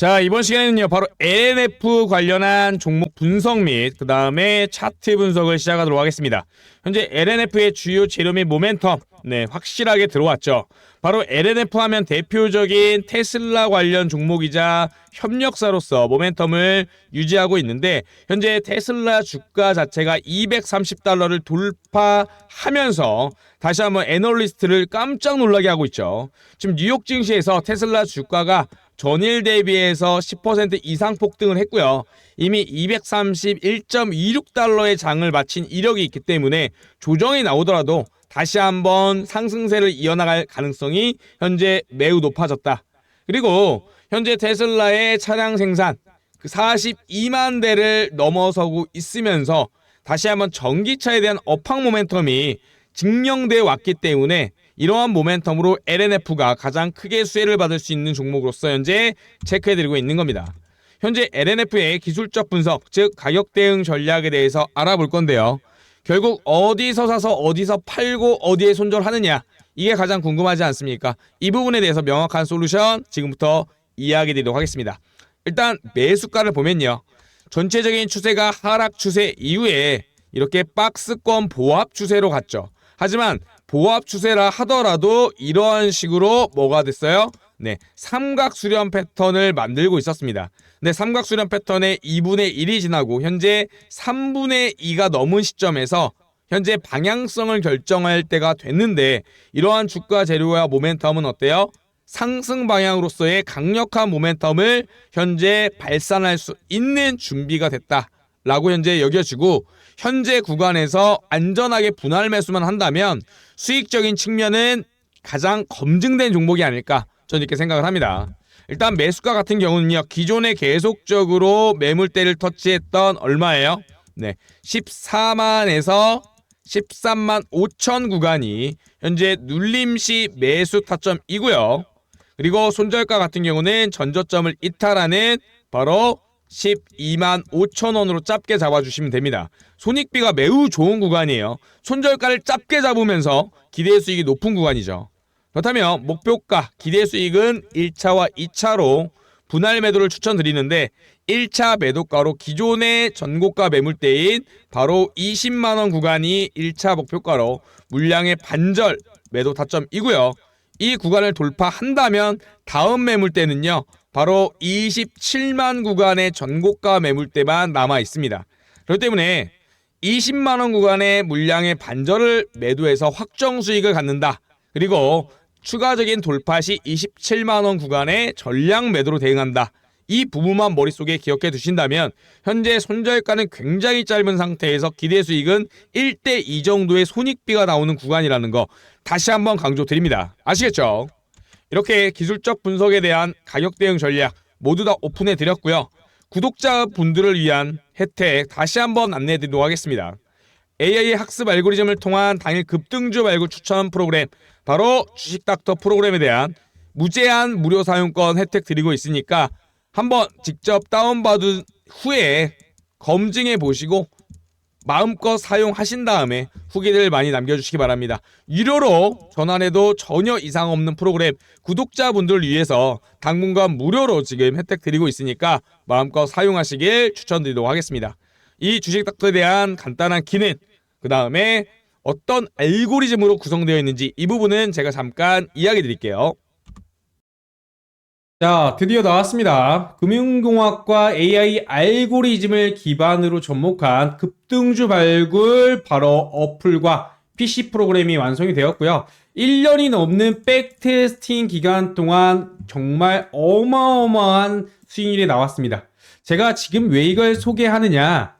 자, 이번 시간에는요, 바로 LNF 관련한 종목 분석 및, 그 다음에 차트 분석을 시작하도록 하겠습니다. 현재 LNF의 주요 재료 및 모멘텀, 네, 확실하게 들어왔죠. 바로 LNF 하면 대표적인 테슬라 관련 종목이자 협력사로서 모멘텀을 유지하고 있는데, 현재 테슬라 주가 자체가 230달러를 돌파하면서 다시 한번 애널리스트를 깜짝 놀라게 하고 있죠. 지금 뉴욕 증시에서 테슬라 주가가 전일 대비해서 10% 이상 폭등을 했고요. 이미 231.26달러의 장을 마친 이력이 있기 때문에 조정이 나오더라도 다시 한번 상승세를 이어나갈 가능성이 현재 매우 높아졌다. 그리고 현재 테슬라의 차량 생산 그 42만 대를 넘어서고 있으면서 다시 한번 전기차에 대한 업황 모멘텀이 증명되어 왔기 때문에 이러한 모멘텀으로 LNF가 가장 크게 수혜를 받을 수 있는 종목으로서 현재 체크해드리고 있는 겁니다. 현재 LNF의 기술적 분석, 즉 가격 대응 전략에 대해서 알아볼 건데요. 결국 어디서 사서 어디서 팔고 어디에 손절하느냐 이게 가장 궁금하지 않습니까? 이 부분에 대해서 명확한 솔루션 지금부터 이야기 드리도록 하겠습니다. 일단 매수가를 보면요. 전체적인 추세가 하락 추세 이후에 이렇게 박스권 보합 추세로 갔죠. 하지만 보합 추세라 하더라도 이러한 식으로 뭐가 됐어요? 네, 삼각 수렴 패턴을 만들고 있었습니다. 네, 삼각 수렴 패턴의 2분의 1이 지나고 현재 3분의 2가 넘은 시점에서 현재 방향성을 결정할 때가 됐는데 이러한 주가 재료와 모멘텀은 어때요? 상승 방향으로서의 강력한 모멘텀을 현재 발산할 수 있는 준비가 됐다 라고 현재 여겨지고 현재 구간에서 안전하게 분할 매수만 한다면 수익적인 측면은 가장 검증된 종목이 아닐까 저는 이렇게 생각을 합니다. 일단 매수가 같은 경우는요. 기존에 계속적으로 매물대를 터치했던 얼마예요? 네. 14만에서 13만 5천 구간이 현재 눌림시 매수 타점이고요. 그리고 손절가 같은 경우는 전저점을 이탈하는 바로 12만 5천 원으로 짧게 잡아주시면 됩니다. 손익비가 매우 좋은 구간이에요. 손절가를 짧게 잡으면서 기대 수익이 높은 구간이죠. 그렇다면 목표가 기대 수익은 1차와 2차로 분할 매도를 추천드리는데 1차 매도가로 기존의 전고가 매물대인 바로 20만 원 구간이 1차 목표가로 물량의 반절 매도 타점이고요. 이 구간을 돌파한다면 다음 매물대는요. 바로 27만 구간의 전고가 매물대만 남아 있습니다. 그렇기 때문에 20만 원 구간의 물량의 반절을 매도해서 확정 수익을 갖는다. 그리고 추가적인 돌파 시 27만 원 구간의 전량 매도로 대응한다. 이 부분만 머릿속에 기억해 두신다면 현재 손절가는 굉장히 짧은 상태에서 기대 수익은 1대 2 정도의 손익비가 나오는 구간이라는 거 다시 한번 강조드립니다. 아시겠죠? 이렇게 기술적 분석에 대한 가격 대응 전략 모두 다 오픈해 드렸고요. 구독자 분들을 위한 혜택 다시 한번 안내해 드리도록 하겠습니다. AI 학습 알고리즘을 통한 당일 급등주 발굴 추천 프로그램 바로 주식닥터 프로그램에 대한 무제한 무료 사용권 혜택 드리고 있으니까 한번 직접 다운받은 후에 검증해 보시고 마음껏 사용하신 다음에 후기들 많이 남겨주시기 바랍니다. 유료로 전환해도 전혀 이상 없는 프로그램 구독자분들을 위해서 당분간 무료로 지금 혜택 드리고 있으니까 마음껏 사용하시길 추천드리도록 하겠습니다. 이 주식 닥터에 대한 간단한 기능, 그 다음에 어떤 알고리즘으로 구성되어 있는지 이 부분은 제가 잠깐 이야기 드릴게요. 자, 드디어 나왔습니다. 금융공학과 AI 알고리즘을 기반으로 접목한 급등주 발굴 바로 어플과 PC 프로그램이 완성이 되었고요. 1년이 넘는 백테스팅 기간 동안 정말 어마어마한 수익률이 나왔습니다. 제가 지금 왜 이걸 소개하느냐?